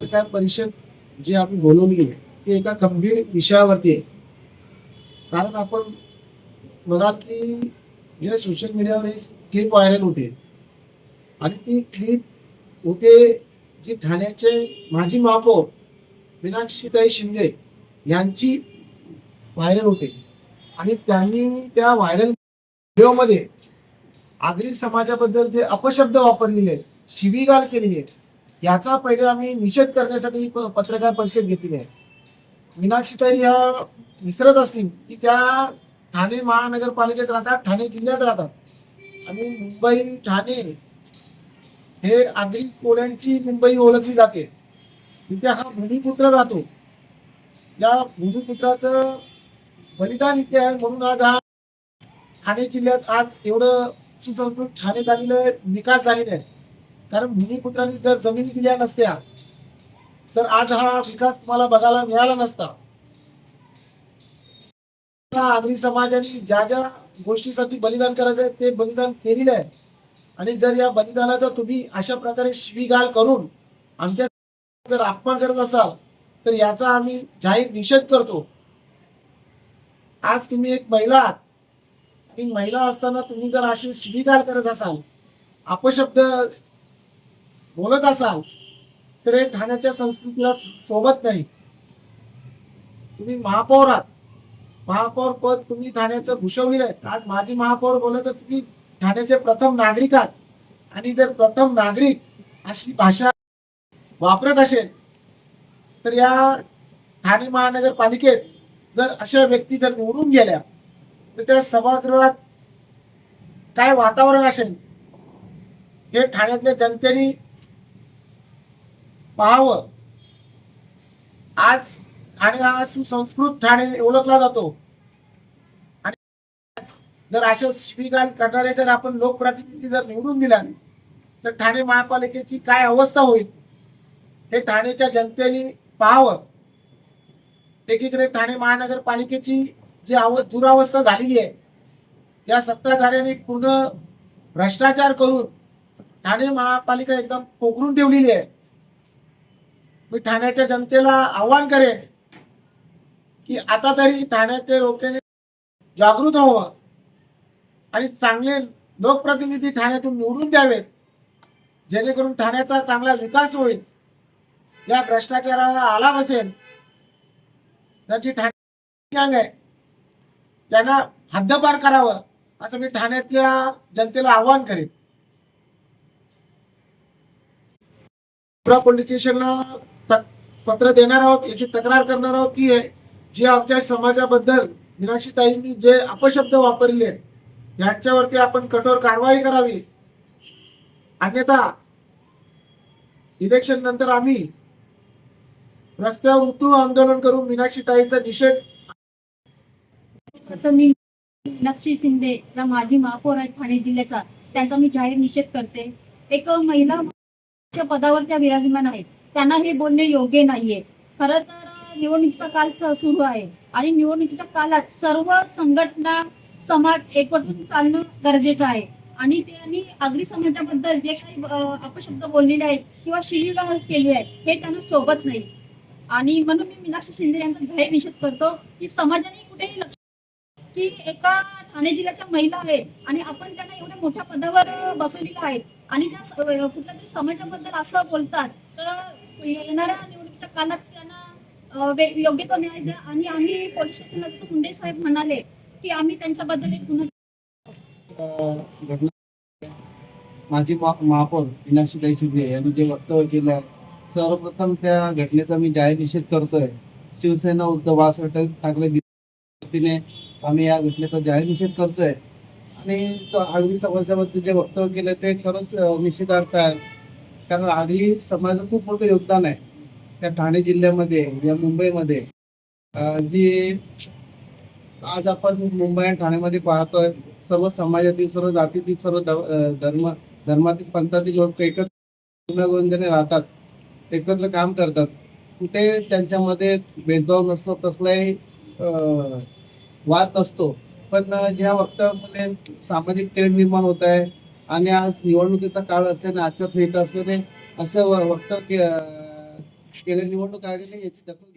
पत्रकार परिषद जी आम्ही बोलवली आहे ती एका गंभीर विषयावरती आहे. कारण आपण बघाल की जे सोशल मीडियावर क्लिप व्हायरल होते आणि ती क्लिप होते जी ठाण्याचे माजी महापौर मीनाक्षीताई शिंदे यांची व्हायरल होते. आणि त्यांनी त्या व्हायरल व्हिडिओमध्ये आगरी समाजाबद्दल जे अपशब्द वापरलेले आहेत शिवीगाल केलेली आहे याचा पहिले आम्ही निषेध करण्यासाठी प- पत्रकार परिषद घेतलेली आहे. मीनाक्षीताई ह्या विसरत असतील की त्या ठाणे महानगरपालिकेत राहतात ठाणे जिल्ह्यात राहतात. आणि मुंबई ठाणे हे आगरी कोळ्यांची मुंबई ओळखली जाते. तिथे हा भूमिपुत्र राहतो. या भूमिपुत्राचं बलिदान इथे आहे म्हणून आज हा ठाणे जिल्ह्यात आज एवढं सुसंस्कृत ठाणे झालेलं विकास झालेला आहे. कारण भूमिपुत्रांनी जर जमिनी दिल्या नसत्या तर आज हा विकास तुम्हाला बघायला मिळाला नसता. आगरी समाजाने ज्या ज्या गोष्टीसाठी बलिदान करायचं आहे ते बलिदान केलेलं आहे. आणि जर या बलिदानाचा तुम्ही अशा प्रकारे शिवीगाल करून आमच्या जर अपमान करत असाल तर याचा आम्ही जाहीर निषेध करतो. आज तुम्ही एक महिला आहात. आणि महिला असताना तुम्ही जर अशी शिवीगाल करत असाल अपशब्द बोलत असाल तर हे ठाण्याच्या संस्कृतीला सोबत नाही. तुम्ही महापौर आहात महापौर पद तुम्ही ठाण्याचं भूषवलेलं आहे. आज माजी महापौर बोलत तर तुम्ही ठाण्याचे प्रथम नागरिक आहात. आणि जर प्रथम नागरिक अशी भाषा वापरत असेल तर या ठाणे महानगरपालिकेत जर अशा व्यक्ती जर निवडून गेल्या तर त्या सभागृहात काय वातावरण असेल? हे ठाण्यातल्या जनतेने पाहावं. आज ठाणे हा सुसंस्कृत ठाणे ओळखला जातो. आणि जर अशा स्वीकार करणारे जर आपण लोकप्रतिनिधी जर निवडून दिला तर ठाणे महापालिकेची काय अवस्था होईल? हे ठाणेच्या जनतेने पाहावं. एकीकडे ठाणे महानगरपालिकेची जी अव दुरावस्था झालेली आहे या सत्ताधाऱ्यांनी पूर्ण भ्रष्टाचार करून ठाणे महापालिका एकदम पोखरून ठेवलेली आहे. मी ठाण्याच्या जनतेला आव्हान करेन की आता तरी ठाण्याचे लोकांनी जागृत व्हावं आणि चांगले लोकप्रतिनिधी ठाण्यातून निवडून द्यावेत जेणेकरून ठाण्याचा चांगला विकास होईल. या भ्रष्टाचाराला आला बसेल. त्याची ठाणे आहे. त्यांना हद्दपार करावं असं मी ठाण्यातल्या जनतेला आवाहन करेन. पुरा पोलीस स्टेशनला पत्र देणार आहोत याची तक्रार करणार आहोत की जे आमच्या समाजाबद्दल मीनाक्षीताईंनी जे अपशब्द वापरले यांच्यावरती आपण कठोर कारवाई करावी. अन्यथा इलेक्शन नंतर आम्ही रस्त्यावर उतरू आंदोलन करून मीनाक्षीताईंचा निषेध तर मी मीनाक्षी शिंदे या माजी महापौर आहेत ठाणे जिल्ह्याचा त्यांचा मी जाहीर निषेध करते. एक महिला पदावर त्या विराजमान आहेत. त्यांना हे बोलणे योग्य नाहीये. खरं तर निवडणुकीचा काल सुरू आहे. आणि निवडणुकीच्या काळात सर्व संघटना समाज एकवटून चालणं गरजेचं आहे. आणि त्यांनी आगरी समाजाबद्दल जे काही अपशब्द बोललेले आहेत किंवा शिवीगाळ केली आहे हे त्यांना सोबत नाही. आणि म्हणून मी मीनाक्षी शिंदे यांचा जाहीर निषेध करतो की समाजाने कुठेही लक्ष की एका ठाणे जिल्ह्याच्या महिला आहेत आणि आपण त्यांना एवढ्या मोठ्या पदावर बसवलेल्या आहेत. आणि त्या कुठल्या तरी समाजाबद्दल असं बोलतात तर येणाऱ्या निवडणुकीच्या काळात त्यांना योग्य तो न्याय द्या. आणि आम्ही पोलीस स्टेशनला जसं मुंडे साहेब म्हणाले की आम्ही त्यांच्याबद्दल एक गुन्हा माझी माजी महापौर शिंदे यांनी जे वक्तव्य केलं आहे सर्वप्रथम त्या घटनेचा मी जाहीर निषेध करतोय. शिवसेना उद्धव बाळासाहेब ठाकरे वतीने आम्ही या घटनेचा जाहीर निषेध करतोय. आणि अगदी आगरी समाजाबद्दल जे वक्तव्य केलं ते खरंच निषेधार्थ आहे. कारण आगरी समाजाचं खूप मोठं योगदान आहे. त्या ठाणे जिल्ह्यामध्ये या मुंबईमध्ये. अं, जी आज आपण मुंबई आणि ठाण्यामध्ये पाहतोय सर्व समाजातील सर्व जातीतील सर्व ध- अं, धर्म धर्मातील पंथातील लोक एकत्र गुण्यागोविंदाने राहतात एकत्र काम करतात. कुठे त्यांच्यामध्ये भेदभाव नसतो कसलाही अं, वाद नसतो. पण अं, ज्या वक्तव्यामुळे सामाजिक तेढ निर्माण होत आहे आणि आज निवडणुकीचा काळ असल्याने आचारसंहिता असल्याने असं व- वक्तव्य के- निवडणूक आयोगाने याची दखल